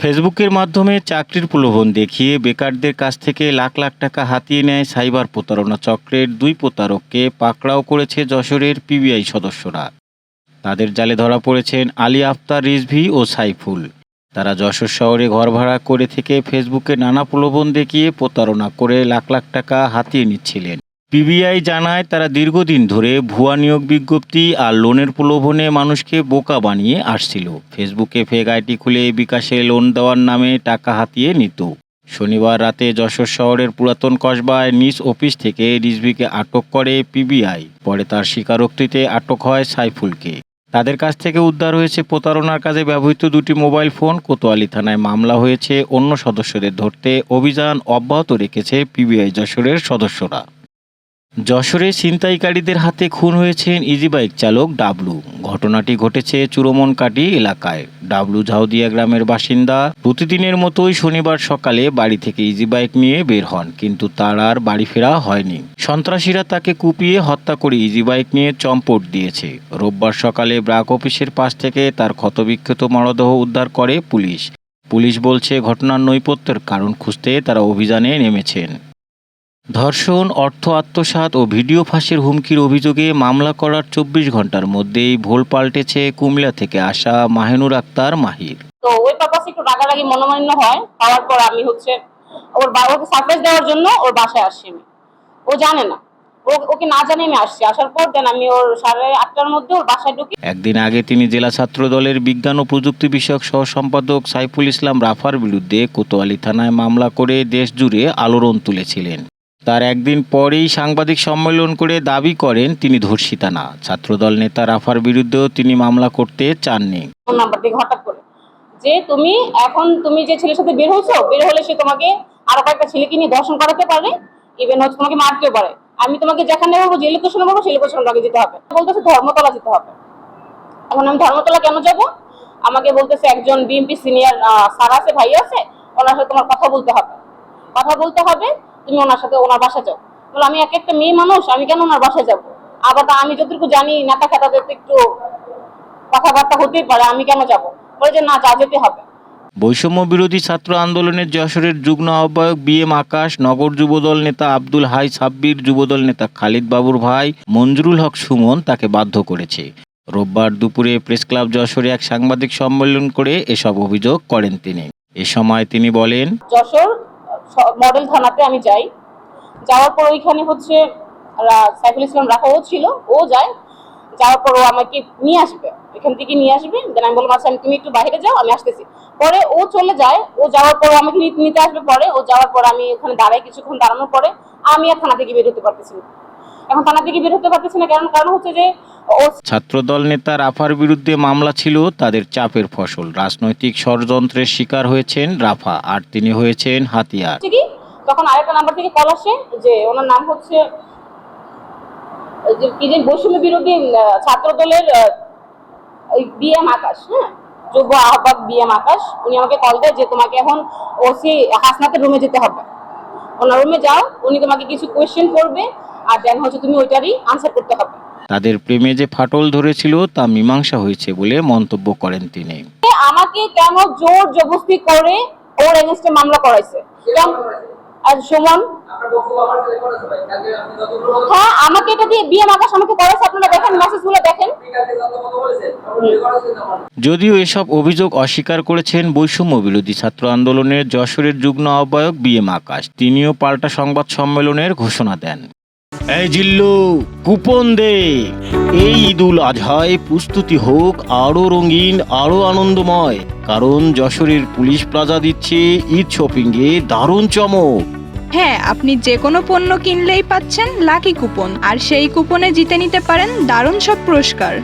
ফেসবুকের মাধ্যমে চাকরির প্রলোভন দেখিয়ে বেকারদের কাছ থেকে লাখ লাখ টাকা হাতিয়ে নেয় সাইবার প্রতারণা চক্রের দুই প্রতারককে পাকড়াও করেছে যশোরের পিবিআই সদস্যরা। তাদের জালে ধরা পড়েছেন আলী আফতার রিজভি ও সাইফুল। তারা যশোর শহরে ঘর ভাড়া করে থেকে ফেসবুকে নানা প্রলোভন দেখিয়ে প্রতারণা করে লাখ লাখ টাকা হাতিয়ে নিচ্ছিলেন। পিবিআই জানায় তারা দীর্ঘদিন ধরে ভুয়া নিয়োগ বিজ্ঞপ্তি আর লোনের প্রলোভনে মানুষকে বোকা বানিয়ে আসছিল। ফেসবুকে ফেক আইটি খুলে বিকাশে লোন দেওয়ার নামে টাকা হাতিয়ে নিত। শনিবার রাতে যশোর শহরের পুরাতন কসবায় নিজ অফিস থেকে রিজভিকে আটক করে পিবিআই। পরে তার স্বীকারোক্তিতে আটক হয় সাইফুলকে। তাদের কাছ থেকে উদ্ধার হয়েছে প্রতারণার কাজে ব্যবহৃত দুটি মোবাইল ফোন। কোতোয়ালি থানায় মামলা হয়েছে অন্য সদস্যদের ধরতে। অভিযান অব্যাহত রেখেছে পিবিআই যশোরের সদস্যরা। যশোরে ছিনতাইকারীদের হাতে খুন হয়েছেন ইজি বাইক চালক ডাবলু। ঘটনাটি ঘটেছে চুরমনকাটি এলাকায়। ডাবলু ঝাউদিয়া গ্রামের বাসিন্দা। প্রতিদিনের মতোই শনিবার সকালে বাড়ি থেকে ইজি বাইক নিয়ে বের হন, কিন্তু তার আর বাড়ি ফেরা হয়নি। সন্ত্রাসীরা তাকে কুপিয়ে হত্যা করে ইজি বাইক নিয়ে চম্পট দিয়েছে। রোববার সকালে ব্রাক অফিসের পাশ থেকে তার ক্ষতবিক্ষত মরদেহ উদ্ধার করে পুলিশ। পুলিশ বলছে, ঘটনার নৈপত্যের কারণ খুঁজতে তারা অভিযানে নেমেছেন। ধর্ষণ অর্থ আত্মসাৎ ও ভিডিও ফাঁসের হুমকির অভিযোগে মামলা করার চব্বিশ ঘণ্টার মধ্যেই ভোল পাল্টেছে কুমিল্লা থেকে আসা মাহেনুর আক্তার মাহির। তো ওই পারপাসে একটু রাগারাগি মনোমালিন্য হয়। হওয়ার পর আমি হচ্ছে ওর বা- ওকে সারপ্রাইজ দেওয়ার জন্য ওর বাসায় আসছি আমি। ও জানে না। ওকে না আমি আসছি। আসার পর দেন আমি ওর সাড়ে আটটার মধ্যে ওর বাসায় ঢুকি। একদিন আগে তিনি জেলা ছাত্র দলের বিজ্ঞান ও প্রযুক্তি বিষয়ক সহ সম্পাদক সাইফুল ইসলাম রাফার বিরুদ্ধে কোতোয়ালি থানায় মামলা করে দেশ জুড়ে আলোড়ন তুলেছিলেন। তার একদিন পরেই সাংবাদিক সম্মেলন করে দাবি করেন তিনি ধর্ষিতা না। ছাত্রদল নেতা রাফার বিরুদ্ধেও তিনি মামলা করতে চাননি। যে তুমি এখন তুমি যে ছেলের সাথে বের হয়েছো, বের হলে সে তোমাকে আরও কয়েকটা ছেলেকে নিয়ে দর্শন করাতে পারে ইভেন হচ্ছে তোমাকে মারতেও পারে। আমি তোমাকে যেখানে বলব, যে লোকেশনে বলব, সেই লোকেশনে তোমাকে যেতে হবে। বলতেছে ধর্মতলা যেতে হবে। এখন আমি ধর্মতলা কেন যাব? আমাকে বলতেছে একজন বিএমপি সিনিয়র স্যার আছে, ভাই আছে, ওনার সাথে তোমার কথা বলতে হবে। কথা বলতে হবে তুমি ওনার সাথে ওনার বাসা যাও। বলে আমি এক একটা মেয়ে মানুষ আমি কেন ওনার বাসায় যাব? আবার আমি যতটুকু জানি নেতা খেতাদের তো একটু কথাবার্তা হতেই পারে আমি কেন যাব? বলে যে না যা যেতে হবে। বৈষম্য বিরোধী ছাত্র আন্দোলনের যশোরের যুগ্ম আহ্বায়ক বি এম আকাশ নগর যুবদল নেতা আব্দুল হাই সাব্বির যুবদল নেতা খালিদ বাবুর ভাই মঞ্জুরুল হক সুমন তাকে বাধ্য করেছে। রোববার দুপুরে প্রেস ক্লাব যশোরে এক সাংবাদিক সম্মেলন করে এসব অভিযোগ করেন তিনি। এ সময় তিনি বলেন যশোর মডেল থানাতে আমি যাই। যাওয়ার পর ওইখানে হচ্ছে সাইফুল ইসলাম রাখাও ছিল, ও যায়। যাওয়ার পর ও আমাকে নিয়ে আসবে। এখান থেকে নিয়ে আসবে। দেন আমি বললাম আচ্ছা তুমি একটু বাইরে যাও, আমি আসতেছি। পরে ও চলে যায়। ও যাওয়ার পর আমাকে নিতে- আসবে পরে। ও যাওয়ার পর আমি ওখানে দাঁড়াই কিছুক্ষণ দাঁড়ানোর পরে আমি আর থানা থেকে বের হতে পারতেছি না। এখন থানা থেকে বের হতে পারতেছি না। কারণ কারণ হচ্ছে যে ছাত্রদল নেতা রাফার বিরুদ্ধে মামলা ছিল তাদের চাপের ফসল। রাজনৈতিক ষড়যন্ত্রের শিকার হয়েছেন রাফা আর তিনি হয়েছেন হাতিয়ার। তখন আরেকটা নাম্বার থেকে কল আসে যে ওনার নাম হচ্ছে কি যে বৈষম্য বিরোধী আহ, ছাত্র দলের বিএম আকাশ হ্যাঁ? যুব আহ্বায়ক বিএম আকাশ উনি আমাকে কল দেয় যে তোমাকে এখন ওসি হাসনাতের রুমে যেতে হবে। ওনার রুমে যাও উনি তোমাকে কিছু কোয়েশ্চেন করবে আর দেন হচ্ছে তুমি ওইটারই আনসার করতে হবে। তাদের প্রেমে যে ফাটল ধরেছিল তা মীমাংসা হয়েছে বলে মন্তব্য করেন তিনি। আমাকে কেন জোর জবরদস্তি করে ওর এগেনস্টে মামলা করাইছে? আর সুমন? হ্যাঁ আমাকে এটা দিয়ে বিয়ে আকাশ আমাকে করেছে আপনারা দেখেন মেসেজগুলো দেখেন। যদিও এসব অভিযোগ অস্বীকার করেছেন বৈষম্য বিরোধী ছাত্র আন্দোলনের যশোরের যুগ্ম আহ্বায়ক বি এম আকাশ। তিনিও পাল্টা সংবাদ সম্মেলনের ঘোষণা দেন। এই জিল্লু, কুপন দে। এই ঈদুল আজহায় প্রস্তুতি হোক আরও রঙিন, আরও আনন্দময়। কারণ যশোরের পুলিশ প্লাজা দিচ্ছে ঈদ শপিংয়ে দারুণ চমক। হ্যাঁ আপনি যে কোনো পণ্য কিনলেই পাচ্ছেন লাকি কুপন। আর সেই কুপনে জিতে নিতে পারেন দারুণ সব পুরস্কার।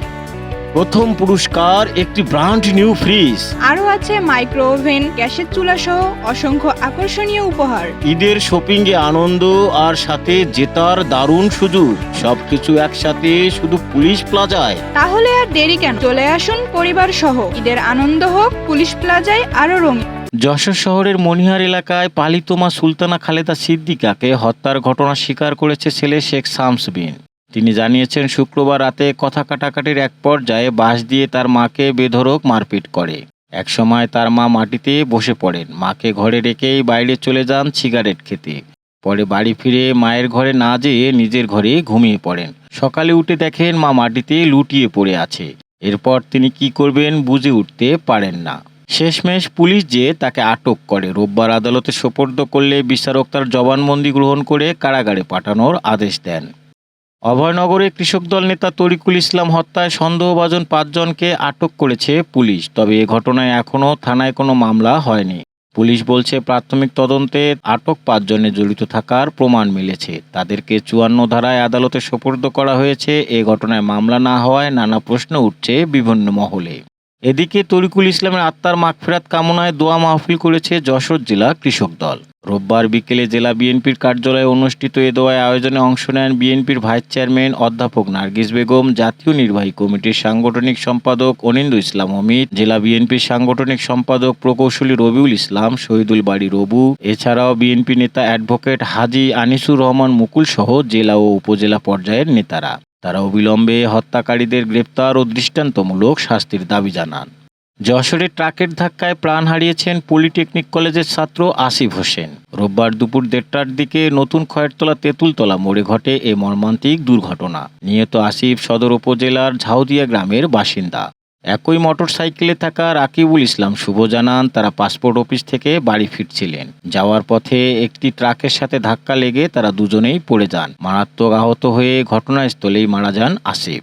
প্রথম পুরস্কার একটি ব্র্যান্ড নিউ ফ্রিজ। আরও আছে মাইক্রো ওভেন গ্যাসের চুলা সহ অসংখ্য আকর্ষণীয় উপহার। ঈদের শপিংয়ে আনন্দ আর সাথে জেতার দারুণ সুযোগ। সবকিছু একসাথে শুধু পুলিশ প্লাজায়। তাহলে আর দেরি কেন? চলে আসুন পরিবার সহ। ঈদের আনন্দ হোক পুলিশ প্লাজায় আরও রঙিন। যশোর শহরের মনিহার এলাকায় পালিত মা সুলতানা খালেদা সিদ্দিকাকে হত্যার ঘটনা স্বীকার করেছে ছেলে শেখ শামসবিন তিনি জানিয়েছেন, শুক্রবার রাতে কথা কাটাকাটির এক পর্যায়ে বাঁশ দিয়ে তার মাকে বেধড়ক মারপিট করে। একসময় তার মা মাটিতে বসে পড়েন। মাকে ঘরে রেখেই বাইরে চলে যান সিগারেট খেতে। পরে বাড়ি ফিরে মায়ের ঘরে না যেয়ে নিজের ঘরে ঘুমিয়ে পড়েন। সকালে উঠে দেখেন মা মাটিতে লুটিয়ে পড়ে আছে। এরপর তিনি কি করবেন বুঝে উঠতে পারেন না। শেষমেশ পুলিশ যে তাকে আটক করে। রোববার আদালতে সোপর্দ করলে বিচারক তার জবানবন্দি গ্রহণ করে কারাগারে পাঠানোর আদেশ দেন। অভয়নগরে কৃষক দল নেতা তরিকুল ইসলাম হত্যায় সন্দেহভাজন পাঁচজনকে আটক করেছে পুলিশ, তবে এ ঘটনায় এখনও থানায় কোনো মামলা হয়নি। পুলিশ বলছে, প্রাথমিক তদন্তে আটক পাঁচজনে জড়িত থাকার প্রমাণ মিলেছে। তাদেরকে চুয়ান্ন ধারায় আদালতে সোপর্দ করা হয়েছে। এ ঘটনায় মামলা না হওয়ায় নানা প্রশ্ন উঠছে বিভিন্ন মহলে। এদিকে তরিকুল ইসলামের আত্মার মাগফেরাত কামনায় দোয়া মাহফিল করেছে যশোর জেলা কৃষক দল। রোববার বিকেলে জেলা বিএনপির কার্যালয়ে অনুষ্ঠিত এ দোয়ায় আয়োজনে অংশ নেন বিএনপির ভাইস চেয়ারম্যান অধ্যাপক নার্গিস বেগম, জাতীয় নির্বাহী কমিটির সাংগঠনিক সম্পাদক অনিন্দু ইসলাম অমিত, জেলা বিএনপির সাংগঠনিক সম্পাদক প্রকৌশলী রবিউল ইসলাম, শহীদুল বাড়ি রবু, এছাড়াও বিএনপি নেতা অ্যাডভোকেট হাজি আনিসুর রহমান মুকুল সহ জেলা ও উপজেলা পর্যায়ের নেতারা। তারা অবিলম্বে হত্যাকারীদের গ্রেপ্তার ও দৃষ্টান্তমূলক শাস্তির দাবি জানান। যশোরে ট্রাকের ধাক্কায় প্রাণ হারিয়েছেন পলিটেকনিক কলেজের ছাত্র আসিফ হোসেন। রোববার দুপুর দেড়টার দিকে নতুন খয়েরতলা তেঁতুলতলা মোড়ে ঘটে এ মর্মান্তিক দুর্ঘটনা। নিহত আসিফ সদর উপজেলার ঝাউদিয়া গ্রামের বাসিন্দা। একই মোটরসাইকেলে থাকা রাকিবুল ইসলাম শুভ জানান, তারা পাসপোর্ট অফিস থেকে বাড়ি ফিরছিলেন। যাওয়ার পথে একটি ট্রাকের সাথে ধাক্কা লেগে তারা দুজনেই পড়ে যান। মারাত্মক আহত হয়ে ঘটনাস্থলেই মারা যান আসিফ।